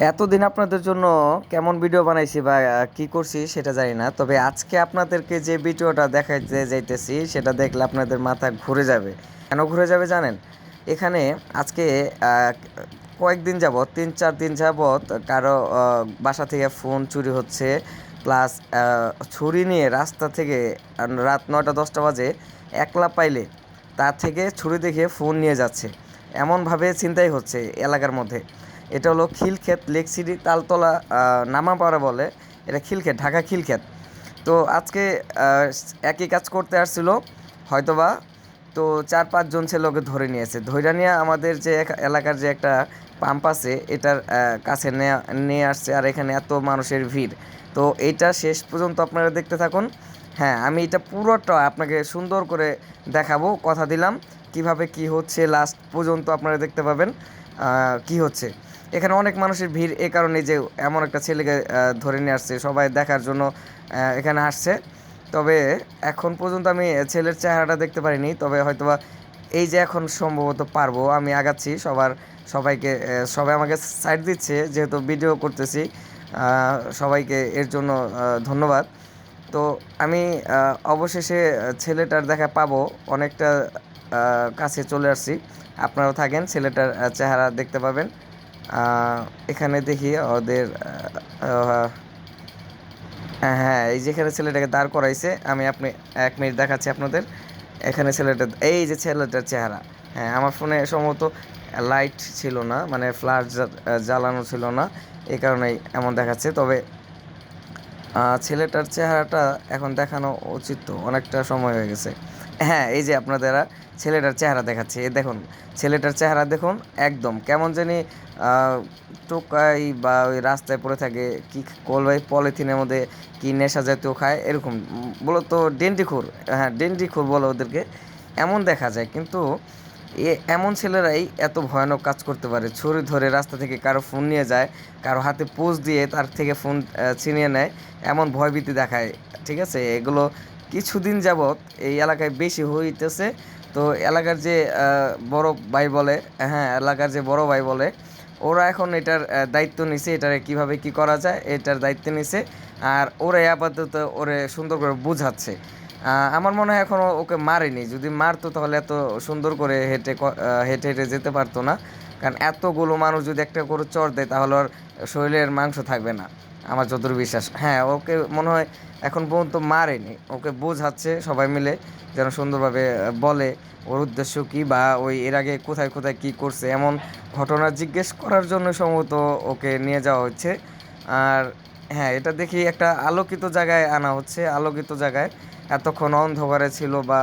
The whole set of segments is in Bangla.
এতদিন আপনাদের জন্য কেমন ভিডিও বানাইছি বা কি করছি সেটা জানি না, তবে আজকে আপনাদেরকে যে ভিডিওটা দেখাইতে যাইতেছি সেটা দেখলে আপনাদের মাথা ঘুরে যাবে। কেন ঘুরে যাবে জানেন? এখানে আজকে কয়েকদিন যাবত তিন চার দিন যাবত কারও বাসা থেকে ফোন চুরি হচ্ছে প্লাস ছুরি নিয়ে রাস্তা থেকে রাত নয়টা দশটা বাজে, একলা পাইলে তার থেকে ছুরি দেখে ফোন নিয়ে যাচ্ছে। এমনভাবে চিন্তাই হচ্ছে এলাকার মধ্যে। এটা হলো খিলক্ষেত লেক সিটি তালতলা নামাপাড়া বলে। এটা খিলক্ষেত, ঢাকা খিলক্ষেত। তো আজকে একই কাজ করতে আসছিল, হয়তোবা। তো চার পাঁচজন ছেলে ওকে ধরে নিয়েছে। ধরে নিয়ে আমাদের যে এলাকার যে একটা পাম্প আছে, এটার কাছে নেয়া আসছে আর এখানে এত মানুষের ভিড়। তো এইটা শেষ পর্যন্ত আপনারা দেখতে থাকুন। হ্যাঁ আমি এটা পুরোটা আপনাকে সুন্দর করে দেখাবো, কথা দিলাম। কীভাবে কি হচ্ছে লাস্ট পর্যন্ত আপনারা দেখতে পাবেন কি হচ্ছে। এখানে অনেক মানুষের ভিড় এ কারণে যে এমন একটা ছেলেকে ধরে নিয়ে আসছে, সবাই দেখার জন্য এখানে আসছে। তবে এখন পর্যন্ত আমি ছেলের চেহারাটা দেখতে পারিনি, তবে হয়তোবা এই যে এখন সম্ভবত পারব, আমি আগাচ্ছি, সবার সবাইকে সবাই আমাকে সাইড দিচ্ছে, যেহেতু ভিডিও করতেছি সবাইকে এর জন্য ধন্যবাদ। তো আমি অবশেষে ছেলেটার দেখা পাবো, অনেকটা কাছে চলে আসছি। আপনারাও থাকেন, ছেলেটার চেহারা দেখতে পাবেন। এখানে দেখি ওদের হ্যাঁ হ্যাঁ এই যেখানে ছেলেটাকে দাঁড় করাইছে, আমি আপনি এক মিনিট দেখাচ্ছি আপনাদের। এখানে ছেলেটা, এই যে ছেলেটার চেহারা। হ্যাঁ আমার ফোনে সম্ভবত লাইট ছিল না মানে ফ্ল্যাশ জ্বালানো ছিল না এই কারণেই এমন দেখাচ্ছে। তবে ছেলেটার চেহারাটা এখন দেখানো উচিত অনেকটা সময় হয়ে গেছে। হ্যাঁ এই যে আপনাদেরা ছেলেটার চেহারা দেখাচ্ছে এই দেখুন ছেলেটার চেহারা দেখুন একদম কেমন জানি টোকাই বা ওই রাস্তায় পড়ে থাকে কি কলবাই পলিথিনের মধ্যে কি নেশা জাতীয় খায় এরকম উম, বলতো ডেন্টিখোর হ্যাঁ ডেন্টিখোর বলে ওদেরকে এমন দেখা যায় কিন্তু এ এমন ছেলেরাই এত ভয়ানক কাজ করতে পারে ছুরি ধরে রাস্তা থেকে কারও ফোন নিয়ে যায় কারও হাতে পোজ দিয়ে তার থেকে ফোন ছিনিয়ে নেয় এমন ভয়ভীতি দেখায় ঠিক আছে? এগুলো কিছুদিন যাবৎ এই এলাকায় বেশি হইতেছে। তো এলাকার যে বড় ভাই বলে হ্যাঁ এলাকার যে বড় ভাই বলে, ওরা এখন এটার দায়িত্ব নিছে, এটার কীভাবে কি করা যায়, এটার দায়িত্ব নিছে। আর ওরাই আপাতত ওরে সুন্দর করে বুঝাচ্ছে। আমার মনে হয় এখনও ওকে মারেনি। যদি মারতো তাহলে এত সুন্দর করে হেঁটে হেঁটে হেঁটে যেতে পারতো না। কারণ এতগুলো মানুষ যদি একটা করে চর দেয়, তাহলে ওর শরীরের মাংস থাকবে না। আমার যতটুকু বিশ্বাস। হ্যাঁ ওকে মনে হয় এখন পর্যন্ত মারেনি। ওকে বোঝাচ্ছে সবাই মিলে যেন সুন্দরভাবে বলে। ওর উদ্দেশ্য কী বা ওই এর আগে কোথায় কোথায় কী করছে, এমন ঘটনা জিজ্ঞেস করার জন্য সম্ভবত ওকে নিয়ে যাওয়া হচ্ছে। আর হ্যাঁ এটা দেখি একটা আলোকিত জায়গায় আনা হচ্ছে, আলোকিত জায়গায়। এতক্ষণ অন্ধকারে ছিল বা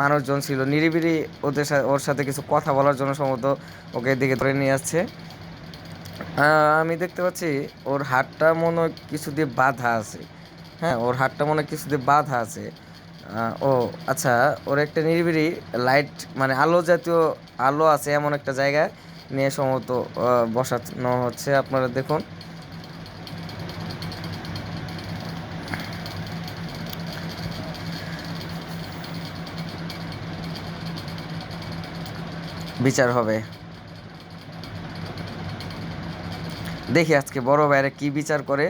মানুষজন ছিল, নিরিবিলি ওদের সাথে ওর সাথে কিছু কথা বলার জন্য সম্ভবত ওকে এদিকে ধরে নিয়ে আসছে। আমি দেখতে পাচ্ছি ওর হাতটা মনে কিছু দিয়ে বাধা আছে। হ্যাঁ ওর হাতটা মনে কিছু দিয়ে বাধা আছে। ও আচ্ছা ওর একটা নিরিবিলি লাইট মানে আলো জাতীয় আলো আছে এমন একটা জায়গায় নিয়ে সম্ভবত বসানো হচ্ছে। আপনারা দেখুন। বিচার হবে। দেখি আজকে বড় ভাইরা কি বিচার করে।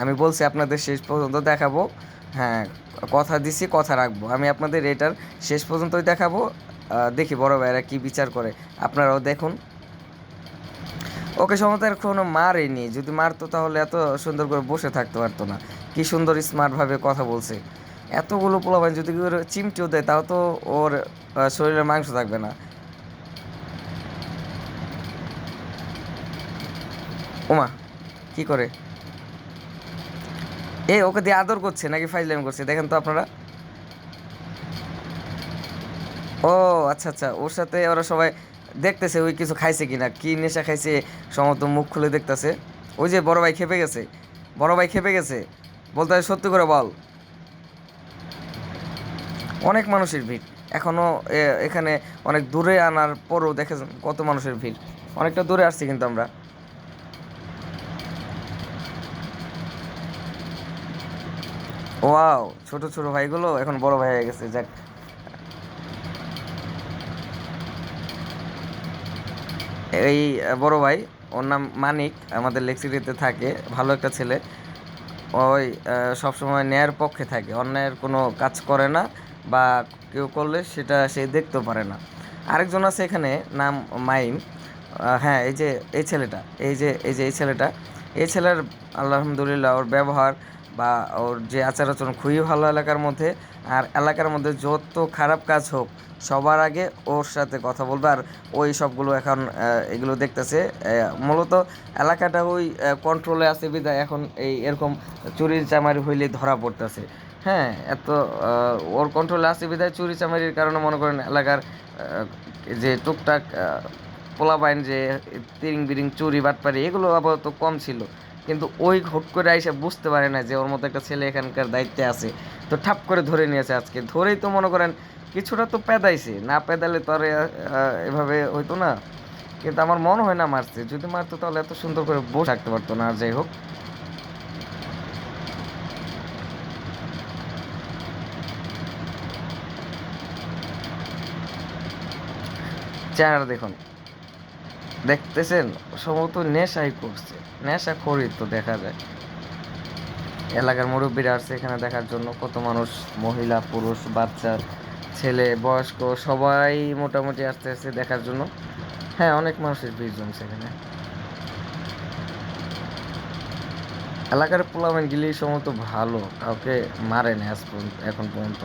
আমি বলছি আপনাদের শেষ পর্যন্ত দেখাবো। হ্যাঁ কথা দিছি, কথা রাখব। আমি আপনাদের এটার শেষ পর্যন্তই দেখাবো। দেখি বড় ভাইরা কি বিচার করে। আপনারাও দেখুন। ওকে সময় কোনো মারেনি। যদি মারতো তাহলে এত সুন্দর করে বসে থাকতে পারতো না। কি সুন্দর স্মার্টভাবে কথা বলছে। এতগুলো পোলাপান যদি চিমটিও দেয়, তাও তো ওর শরীরের মাংস থাকবে না। ওমা, কি করে? এ ওকে দিয়ে আদর করছে নাকি ফাইজলামি করছে? দেখেন তো আপনারা। ও আচ্ছা আচ্ছা ওর সাথে ওরা সবাই দেখতেছে ওই কিছু খাইছে কিনা, কি নেশা খাইছে সমস্ত মুখ খুলে দেখতেছে। ওই যে বড় ভাই খেপে গেছে, বড় ভাই খেপে গেছে, বলতে সত্যি করে বল। অনেক মানুষের ভিড় এখনও এখানে অনেক দূরে আনার পরও দেখেছেন কত মানুষের ভিড়। অনেকটা দূরে আসছি কিন্তু আমরা। ওয়াও, ছোট ছোট ভাইগুলো এখন বড় ভাই হয়ে গেছে, যাক। এই বড় ভাই, ওর নাম মানিক, আমাদের লেক্সিটিতে থাকে, ভালো একটা ছেলে। ওই সবসময় ন্যায়ের পক্ষে থাকে, অন্যায়ের কোনো কাজ করে না বা কেউ করলে সেটা সে দেখতেও পারে না। আরেকজন আছে এখানে, নাম মাইম। হ্যাঁ এই যে, এই ছেলেটা, এই যে এই যে, এই ছেলেটা। এই ছেলের, আলহামদুলিল্লাহ, ওর ব্যবহার বা ওর যে আচার আচরণ খুবই ভালো এলাকার মধ্যে। আর এলাকার মধ্যে যত খারাপ কাজ হোক, সবার আগে ওর সাথে কথা বলবে। আর ওই সবগুলো এখন এগুলো দেখতেছে। মূলত এলাকাটা ওই কন্ট্রোলে আছে বিদায় এখন এই এরকম চুরির চামারি হইলে ধরা পড়তেছে। হ্যাঁ এত ওর কন্ট্রোলে আছে বিদায় চুরি চামারির কারণে মনে করেন এলাকার যে টুকটাক পোলাপাইন যে তিরিং বিরিং চুরি বাটপারি এগুলো আপাতত কম ছিল। কিন্তু ওই হুট করে আইসা বুঝতে পারে না যে ওর মতো একটা ছেলে এখানকার দায়িত্বে আছে। তো ঠাপ করে ধরে নিয়েছে আজকে। ধরেই তো মনে করেন কিছুটা তো পেদাইছে। না পেদালে তো আর এভাবে হইতো না। কিন্তু আমার মনে হয় না মারছে যদি মারতো তাহলে এত সুন্দর করে বসে থাকতে পারতো না, আর যাই হোক। চেহারা দেখুন। দেখতেছেন? সম্ভবত নেশাই করছে। নেশা করি তো দেখা যায়। এলাকার মুরব্বীরা আসছে এখানে দেখার জন্য। কত মানুষ, মহিলা, পুরুষ, বাচ্চা, ছেলে, বয়স্ক, সবাই মোটামুটি আসতে আসতে দেখার জন্য। হ্যাঁ অনেক মানুষের ভিড় জমছে এখানে। এলাকার পোলামেন গিলি সম্ভবত ভালো। কাউকে মারে না এখন পর্যন্ত।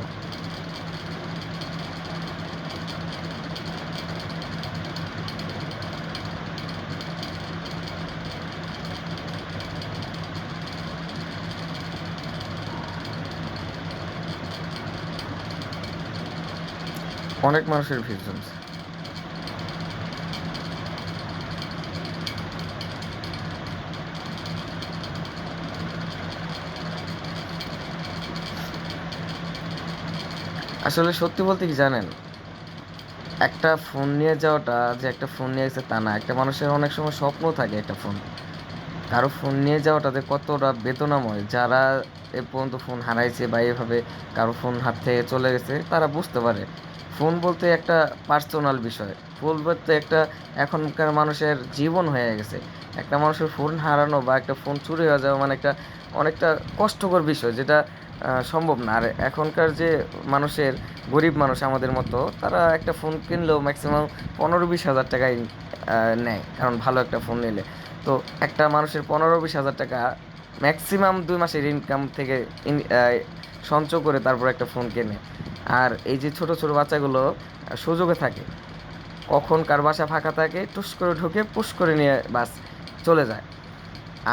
অনেক মানুষের ভিড় জমছে। আসলে সত্যি বলতে কি জানেন? একটা ফোন নিয়ে যাওয়াটা যে একটা ফোন নিয়ে গেছে তা না। একটা মানুষের অনেক সময় স্বপ্ন থাকে একটা ফোন। কারও ফোন নিয়ে যাওয়াটা যে কতটা বেদনাময়, যারা এ পর্যন্ত ফোন হারাইছে বা এভাবে কারও ফোন হাত থেকে চলে গেছে, তারা বুঝতে পারে। ফোন বলতে একটা পার্সোনাল বিষয়। ফোন বলতে একটা এখনকার মানুষের জীবন হয়ে গেছে। একটা মানুষের ফোন হারানো বা একটা ফোন চুরি হয়ে যাওয়া মানে একটা অনেকটা কষ্টকর বিষয় যেটা সম্ভব না। আর এখনকার যে মানুষের, গরিব মানুষ আমাদের মতো, তারা একটা ফোন কিনলেও ম্যাক্সিমাম পনেরো বিশ হাজার টাকায় নেয়। কারণ ভালো একটা ফোন নিলে। তো একটা মানুষের পনেরো বিশ হাজার টাকা ম্যাক্সিমাম দুই মাসের ইনকাম থেকে সঞ্চয় করে তারপর একটা ফোন কেনে। আর এই যে ছোট ছোট বাচ্চাগুলো সুযোগে থাকে। কখন কার বাসা ফাঁকা থাকে, টুস করে ঢুকে পুশ করে নিয়ে বাস চলে যায়।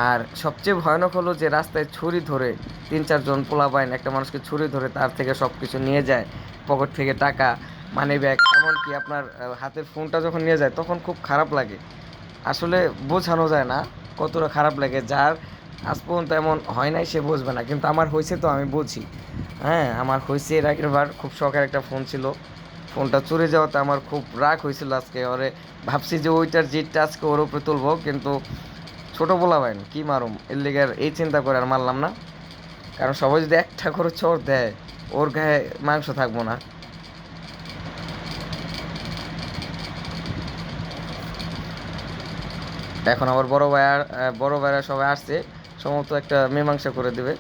আর সবচেয়ে ভয়ানক হলো যে রাস্তায় ছুরি ধরে তিন চারজন পোলাপাইন, একটা মানুষকে ছুরি ধরে তার থেকে সব কিছু নিয়ে যায়, পকেট থেকে টাকা মানি ব্যাগ এমনকি আপনার হাতের ফোনটা যখন নিয়ে যায়, তখন খুব খারাপ লাগে। আসলে বোঝানো যায় না কতটা খারাপ লাগে। যার আজ পর্যন্ত এমন হয় নাই, সে বুঝবে না। কিন্তু আমার হয়েছে তো, আমি বুঝি। হ্যাঁ আমার হয়েছে এর আগের বার, খুব শখের একটা ফোন ছিল। ফোনটা চুরি যাওয়াতে আমার খুব রাগ হয়েছিল আজকে। ওরে, ভাবছি যে ওইটার জিটটা আজকে ওর উপরে তুলবো, কিন্তু ছোট বলা হয় কি মারুম? এর লেগে আর এই চিন্তা করে আর মারলাম না। কারণ সবাই যদি একটা করে চোর দেয়, ওর গায়ে মাংস থাকব না। এখন আবার বড় ভাইয়ার বড় ভাইরা সবাই আসছে। সম্ভবত একটা মীমাংসা করে দেবে।